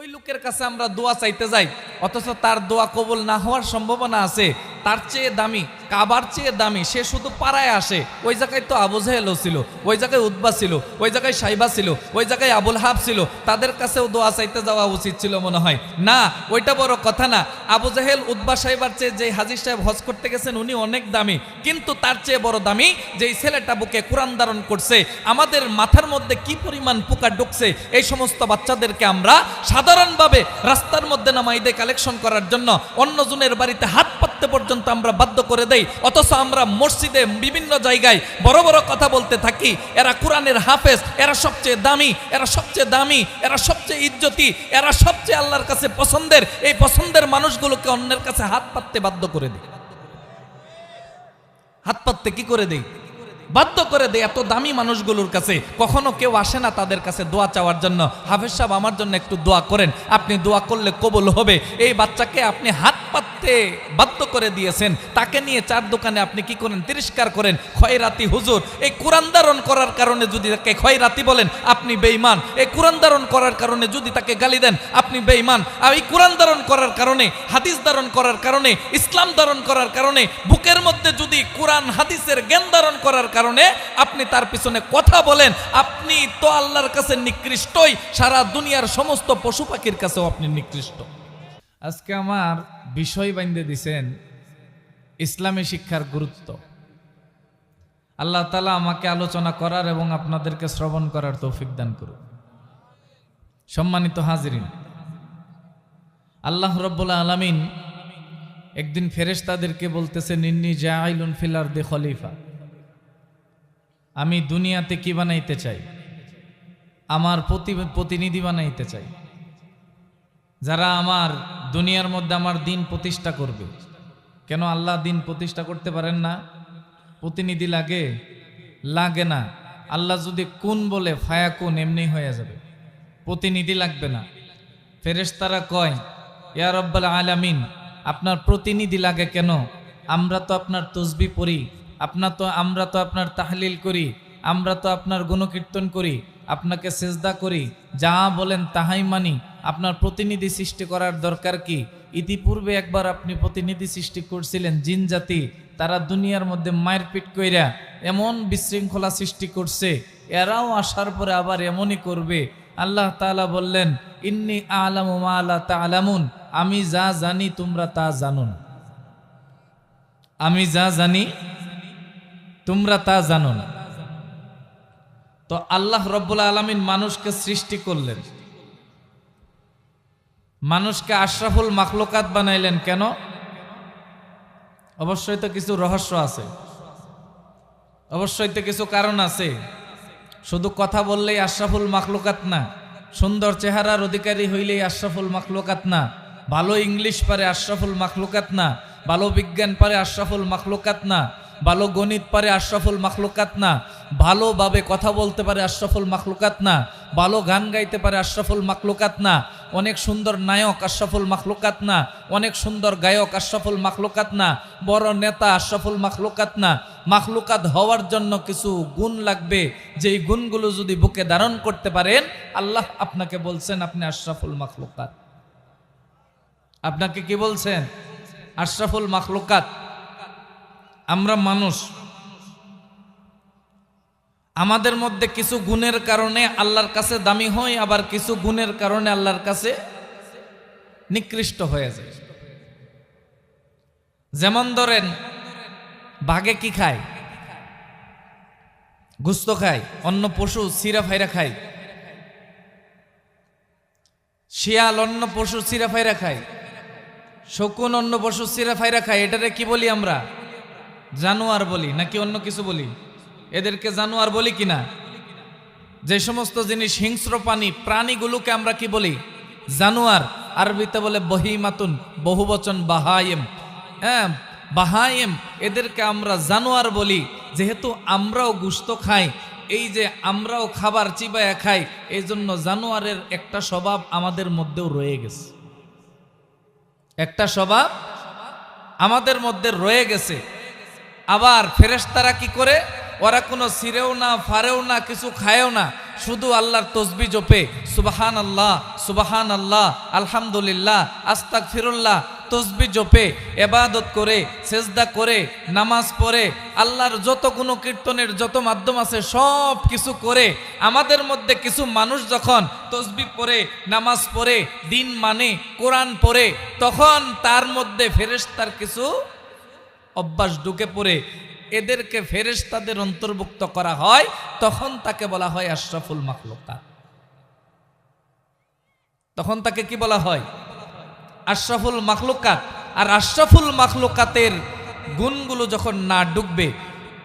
ওই লোকের কাছে আমরা দোয়া চাইতে যাই, অথচ তার দোয়া কবুল না হওয়ার সম্ভাবনা আছে, তার চেয়ে দামি। কাবার চেয়ে দামি, সে শুধু পাড়ায় আসে। ওই জায়গায় তো আবু জাহেলও ছিল, ওই জায়গায় উদ্বা ছিল, ওই জায়গায় সাইবা ছিল, ওই জায়গায় আবুল হাব ছিল। তাদের কাছেও দোয়া চাইতে যাওয়া উচিত ছিল মনে হয়। না, ওইটা বড় কথা না। আবু জাহেল উদ্বা সাহেবার চেয়ে যে হাজির সাহেব হজ করতে গেছেন, উনি অনেক দামি। কিন্তু তার চেয়ে বড় দামি যে এই ছেলেটা বুকে কোরআন ধারণ করছে, আমাদের মাথার মধ্যে কি পরিমাণ পোকা ঢুকছে, এই সমস্ত বাচ্চাদেরকে আমরা সাধারণভাবে রাস্তার মধ্যে নামাই দিয়ে কালেকশন করার জন্য অন্যজনের বাড়িতে হাত পাততে পর্যন্ত আমরা বাধ্য করে দেই অথচ আমরা মসজিদে বিভিন্ন জায়গায় বড় বড় কথা বলতে থাকি। এরা কোরআনের হাফেজ, এরা সবচেয়ে দামি, এরা সবচেয়ে দামি, এরা সবচেয়ে ইজ্জতি, এরা সবচেয়ে আল্লাহর কাছে পছন্দের। এই পছন্দের মানুষগুলোকে অন্যের কাছে হাত পাততে বাধ্য করে দেয়। হাত পাততে কি করে দেই বাধ্য করে দেয় এত দামি মানুষগুলোর কাছে। কখনো কেউ আসে না তাদের কাছে দোয়া চাওয়ার জন্য। হাফেজ সাহেব, আমার জন্য একটু দোয়া করেন। আপনি দোয়া করলে কবুল হবে। এই বাচ্চাকে আপনি হাত পাততে বাধ্য করে দিয়েছেন। তাকে নিয়ে চার দোকানে আপনি কি করেন? তিরস্কার করেন। খয়রাতি হুজুর। এই কোরআন করার কারণে যদি তাকে খয়রাতি বলেন, আপনি বেঈমান। এই কোরআন ধারণ করার কারণে যদি তাকে গালি দেন, আপনি বেঈমান। আর এই কোরআন ধারণ করার কারণে, হাদিস ধারণ করার কারণে, ইসলাম ধারণ করার কারণে, বুকের মধ্যে যদি কোরআন, হাদিসের জ্ঞান ধারণ করার কারণে আপনি তার পিছনে কথা বলেন, আপনি তো আল্লাহর কাছে নিকৃষ্টই, সারা দুনিয়ার সমস্ত পশু পাখির কাছেও আপনি নিকৃষ্ট। আজকে আমার বিষয় বাইন্দে দিছেন ইসলামী শিক্ষার গুরুত্ব। আল্লাহ তালা আমাকে আলোচনা করার এবং আপনাদেরকে শ্রবণ করার তৌফিক দান করুন। সম্মানিত হাজিরিন, আল্লাহ রব্বুল্লা আলামিন একদিন ফেরেশতাদেরকে বলতেছে নিন্নি জাইলুন ফিলার দে খলিফা। আমি দুনিয়াতে কি বানাইতে চাই? আমার প্রতি, প্রতিনিধি বানাইতে চাই। যারা আমার দুনিয়ার মধ্যে আমার দিন প্রতিষ্ঠা করবে। কেন আল্লাহ দিন প্রতিষ্ঠা করতে পারেন না? প্রতিনিধি লাগে? লাগে না। আল্লাহ যদি কোন বলে, ফায়া কোন, এমনি হয়ে যাবে। প্রতিনিধি লাগবে না। ফেরেশতারা কয়, ইয়া রব্বাল আলামিন, আপনার প্রতিনিধি লাগে কেন? আমরা তো আপনার তসবি পড়ি আপনার তো, আমরা তো আপনার তাহলিল করি, আমরা তো আপনার গুণকীর্তন করি, আপনাকে সেজদা করি, যা বলেন তাহাই মানি। আপনার প্রতিনিধি সৃষ্টি করার দরকার কি? ইতিপূর্বে একবার আপনি প্রতিনিধি সৃষ্টি করছিলেন জিন জাতি, তারা দুনিয়ার মধ্যে মায়ের পিট কইরা এমন বিশৃঙ্খলা সৃষ্টি করছে, এরাও আসার পরে আবার এমনই করবে। আল্লাহ তাআলা বললেন, ইন্নি আলামু মা লা তাআলামুন, আমি যা জানি তোমরা তা জানুন আমি যা জানি তোমরা তা জানো না। তো আল্লাহ রব্বুল আলমিন মানুষকে সৃষ্টি করলেন। মানুষকে আশরাফুল মাখলুকাত বানাইলেন কেন? অবশ্যই তো কিছু রহস্য আছে। অবশ্যই তো কিছু কারণ আছে। শুধু কথা বললেই আশরাফুল মাখলুকাত না, সুন্দর চেহারার অধিকারী হইলেই আশরাফুল মাখলুকাত না, ভালো ইংলিশ পারে আশরাফুল মাখলুকাত না, ভালো বিজ্ঞান পারে আশরাফুল মাখলুকাত না ভালো গণিত পারে আশরাফুল মাখলুকাত না, ভালোভাবে কথা বলতে পারে আশরাফুল মাখলুকাত না, ভালো গান গাইতে পারে আশরাফুল মাখলুকাত না, অনেক সুন্দর নায়ক আশরাফুল মাখলুকাত না, অনেক সুন্দর গায়ক আশরাফুল মাখলুকাত না, বড় নেতা আশরাফুল মাখলুকাত না, মাখলুকাত হওয়ার জন্য কিছু গুণ লাগবে। যেই গুণগুলো যদি বুকে ধারণ করতে পারেন, আল্লাহ আপনাকে বলছেন আপনি আশরাফুল মাখলুকাত। আপনাকে কি বলছেন? আশরাফুল মাখলুকাত। আমরা মানুষ। আমাদের মধ্যে কিছু গুণের কারণে আল্লাহর কাছে দামি হয়, আবার কিছু গুণের কারণে আল্লাহর কাছে নিকৃষ্ট হয়ে যায়। যেমন ধরেন, বাঘে কি খায়? গুস্ত খায়, অন্য পশু সিরা ফাইরা খায়। শিয়াল অন্য পশু সিরা ফাইরা খায়, শকুন অন্য পশু সিরা ফাইরা খায়, এটারে কি বলি আমরা? জানোয়ার বলি, নাকি অন্য কিছু বলি? এদেরকে জানোয়ার বলি কিনা? যে সমস্ত জিনিস হিংস্র প্রাণী, প্রাণীগুলোকে আমরা কি বলি? জানোয়ার। আরবিতে বলে বহিমাতুন বহু বচন বাহায়েম। হ্যাঁ বাহায়েম। এদেরকে আমরা জানোয়ার বলি, যেহেতু আমরাও গুস্ত খাই। এই যে আমরাও খাবার চিবায়া খাই এই জন্য জানোয়ারের একটা স্বভাব আমাদের মধ্যেও রয়ে গেছে। একটা স্বভাব আমাদের মধ্যে রয়ে গেছে। আবার ফেরেশতারা কি করে? ওরা কোনো সিরেও না, ফারেও না, কিছু খায়ও না। শুধু আল্লাহর তসবি জপে সুবাহান আল্লাহ সুবাহান আল্লাহ আলহামদুলিল্লাহ আস্তাক ফিরুল্লাহ তসবি জপে এবাদত করে, সেজদা করে, নামাজ পড়ে, আল্লাহর যত কোনো কীর্তনের যত মাধ্যম আছে, সব কিছু করে। আমাদের মধ্যে কিছু মানুষ যখন তসবি পড়ে, নামাজ পড়ে, দিন মানে কোরআন পড়ে, তখন তার মধ্যে ফেরেশতার কিছু অভ্যাস ঢুকে পড়ে এদেরকে ফেরেস তাদের অন্তর্ভুক্ত করা হয়, তখন তাকে বলা হয় আশরাফুল মাখলুকাত। তখন তাকে কি বলা হয়? আশরাফুল মাখলুকাত। আর আশরাফুল মাখলুকাতের গুণগুলো যখন না ঢুকবে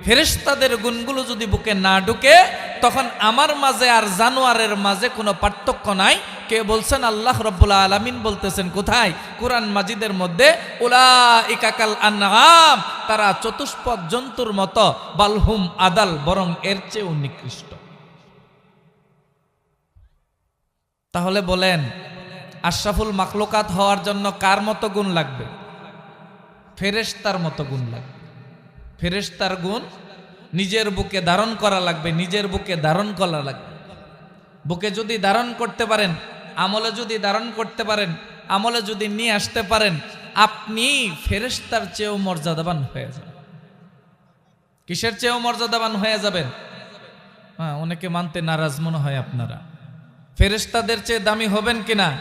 ফেরেশতাদের গুণগুলো যদি বুকে না ঢুকে, তখন আমার মাঝে আর জানোয়ারের মাঝে কোনো পার্থক্য নাই। কে বলছেন? আল্লাহ রব্বুল্লা আলমিন বলতেছেন, কোথায়? কোরআন মাজিদের মধ্যে উলা ইকাকাল আনাম তারা চতুষ্পদ জন্তুর মতো বালহুম আদাল, বরং এর চেয়েও নিকৃষ্ট। তাহলে বলেন, আশরাফুল মাখলুকাত হওয়ার জন্য কার মতো গুণ লাগবে? ফেরেশতার মতো গুণ লাগবে। ফেরেশতার গুণ নিজের বুকে ধারণ করা লাগবে, নিজের বুকে ধারণ করা লাগবে। বুকে যদি ধারণ করতে পারেন, আমলে যদি ধারণ করতে পারেন, আমলে যদি নিয়ে আসতে পারেন, আপনি ফেরেশতার চেয়েও মর্যাদাবান হয়ে যাবেন। কিসের চেয়েও মর্যাদাবান হয়ে যাবেন? হ্যাঁ অনেকে মানতে নারাজ মনে হয় আপনারা। ফেরেশতাদের চেয়ে দামি হবেন কিনা?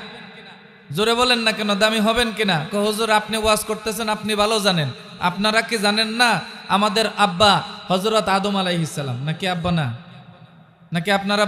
জোরে বলেন না কেন, দামি হবেন কিনা? হুজুর, আপনি ওয়াজ করতেছেন, আপনি ভালো জানেন। আপনারা কি জানেন না আমাদের আব্বা হজরত আদম আলাইহিসাল্লাম নাকি আব্বা না? নাকি আপনারা